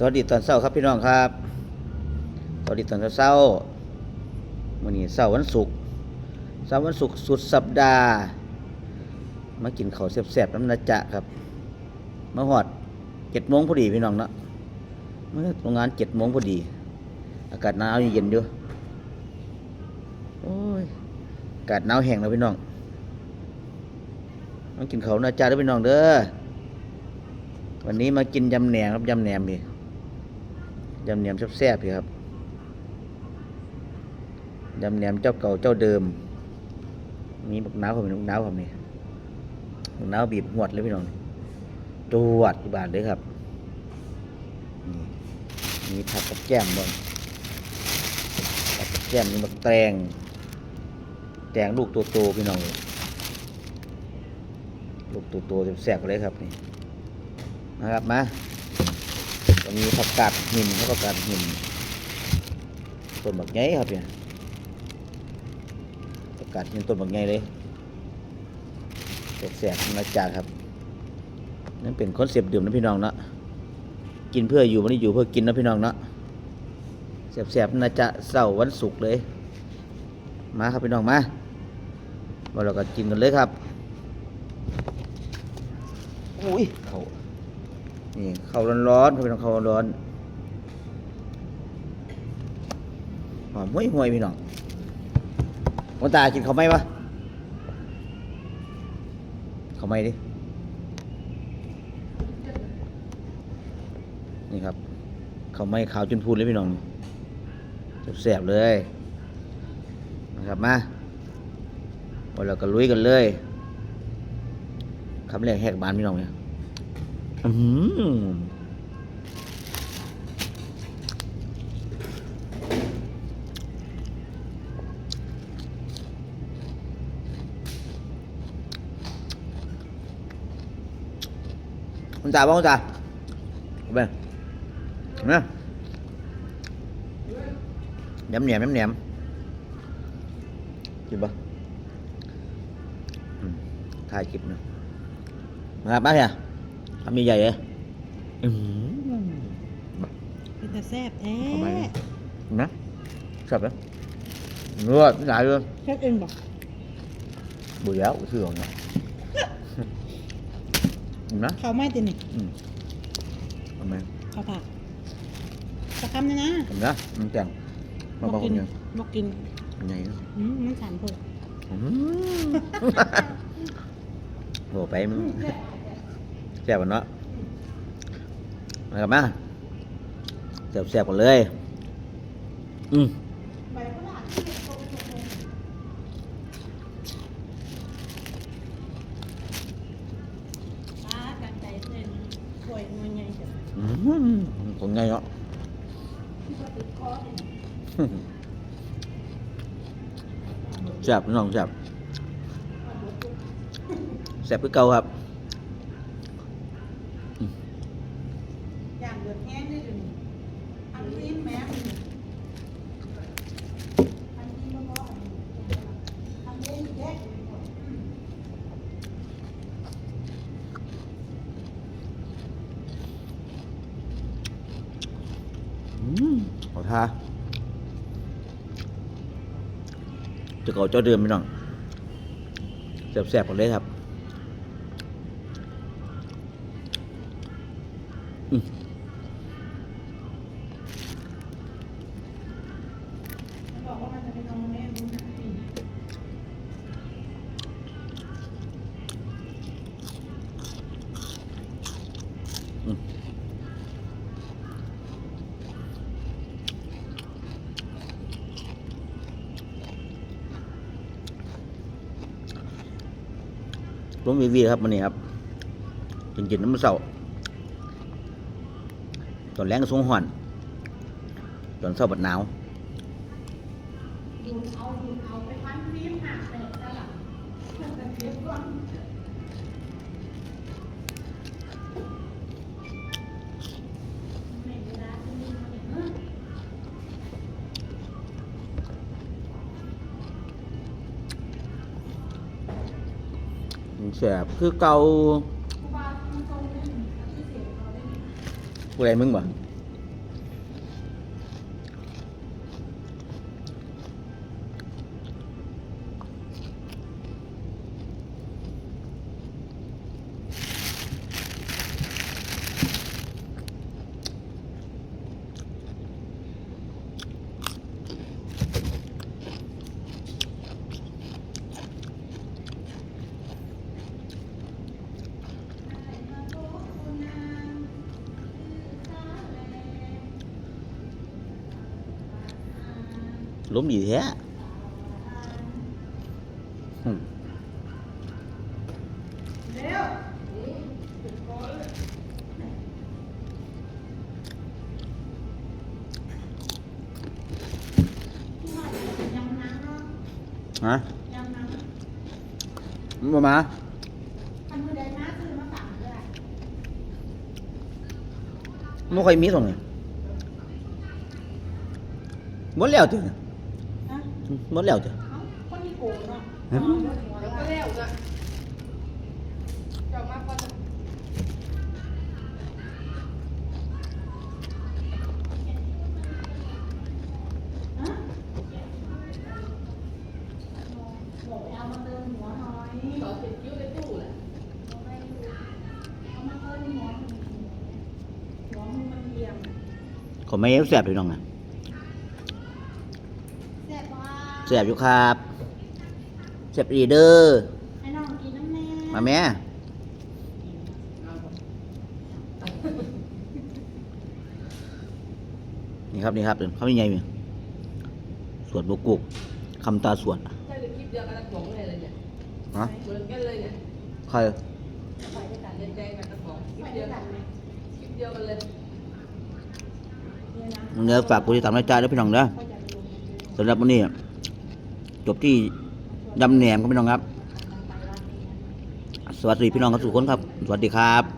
สวัสดีตอนเช้าครับพี่น้องครับ สวัสดีตอนเช้าวันนี้เช้าวันศุกร์เช้าวันศุกร์สุดสัปดาห์ มากินข้าวแซ่บๆน้ำนาจะครับ มาหอดเจ็ดโมงพอดีพี่น้องเนาะเมื่อโรงงานเจ็ดโมงพอดี อากาศหนาวเย็นอยู่โอ้ยอากาศหนาวแห้งแล้วพี่น้องมากินข้าวนาจะด้อพี่น้องเด้อวันนี้มากินยำแหนมครับยำแหนมพี่ ยำแหนมแซ่บๆพี่ครับยำแหนมเจ้าเก่าเจ้าเดิม มีบักน้าวผมเป็นบักน้าวผมนี่บักน้าวบีบหวดเลยพี่น้องจวดบาทเลยครับนี่มีผักกับแก้มบนผักกับแก้มมีบักแตงแตงลูกโตๆพี่น้องลูกโตๆแซ่บๆเลยครับนี่นะครับมา ก็มีผักกาดหินแล้วก็ผักกาดหินต้นบักใหญ่ครับเนี่ยประกาศยังต้นบางไงเลยแสบๆมาจากครับนั่นเป็นคอนเซปต์เดิมนะพี่น้องเนาะกินเพื่ออยู่วันนี้อยู่เพื่อกินนะพี่น้องเนาะแสบๆน่าจะเสาร์วันศุกร์เลย มาครับพี่น้องมามาเราก็กินกันเลยครับอุ้ยเขา นี่เขาร้อนๆพี่น้องเขาร้อนหอมห่วยๆพี่น้องวันตากินข้าวไหมวะข้าวไหมดิ นี่ครับข้าวไหมขาวจนพูนเลยพี่น้องแสบๆเลยนะครับมาวันเราก็ลุยกันเลยคำแรกแหกบานพี่น้องเนี่ย อื้อหือคุณตาบ้างคุณตาเอาไอืมถ่ายคลิปนะมาครับมาเนี่ยทำใหญ่ๆเลยอืมเป็นแต่แซ่บแท้เข้าไปเลยเห็นไหมชอบไหมเนื้อหลายเลยแซ่บเองบอกบุยแล้วเสื่อมเนี่ยเห็นไหมเขาไม่ตินี่อืมทำไมเขาผักจะคำนะนะเห็นไหมมันแต่งมาบอกกิคนเดียวบอกกินเป็นไงเนอะอืมมันสั่นเพิ่มอืมโหไปมึงแซ่บกันเนาะมาครับมาแซ่บๆกันเลยอืมป้ากันใจเส้นป่วยมันไงจ้ะอืมคนไงเนาะแซ่บน้องแซ่บแซ่บคือเก่าครับ อย่างเดือดแห้งได้ดูนี่อันนี้แม่มันอันนี้มันก็อันนี้อันนี้แยกอยู่หมด อืมขอท่าจะเก่าเจ้าเดิมไม่น้องแสบๆกันเลยครับอืมมันบอกว่ามันจะไปนอนแม่รู้นะพี่ ลงวีวีครับมันนี่ครับจริงๆน้ำมันเสาตอนแรงสูงห่อน ตอนเสาบัดหนาวกินเอาดูเอาไปพันฟิล์มหักเลยจ้ะล่ะแต่เก็บก่อน แสบคือเกาครูบามันตรงนี้ที่เสียงเขาได้ผู้ใดมึงบ่ ล้มดีแท้อืมเท้าฮะมามาำทำมือใดมาซื้อมาฝากด้วยไม่ค่อยมีตรงนี้หมดแล้วจ้ะฮะ หมดแล้วจ้ะเอ้าคนมีโกงเนาะฮะอ๋อเดี๋ยวหัวแล้วเราะก็แล้วนะเจ้ามากกว่าจะฮะบอกไปเอามาเติมหัวหน่อยต่อติดคิ้วในตู้แหละเอามาเติมหัวหัวมึงมันเอียงขอไม่แสบเลยน้องนะ แซ่บ ว่าแสบอยู่ครับแสบดีเด้อให้น้องกินน้ำแน่มาแม่นี่ครับนี่ครับเขาเป็นไงเนี่ยสวดบุกุกคำตาสวดใช่เลยคลิปเดียวกันตะของเลยเลยเนี่ยฮะเหมือนกันเลยเนี่ยใครไปด้วยกันแดงๆกับตะของคลิไปปเดีด้ยววยกักันนไหมคลิปเดียวกันเลยเนี่ยนะมึงเนื้อฝากกูจะทำรายจ่ายด้วยพี่น้องเด้อก็จะลงสำหรับวันนี้ จบที่ยำแหนมครับพี่น้องครับ สวัสดีพี่น้องครับทุกคนครับ สวัสดีครับ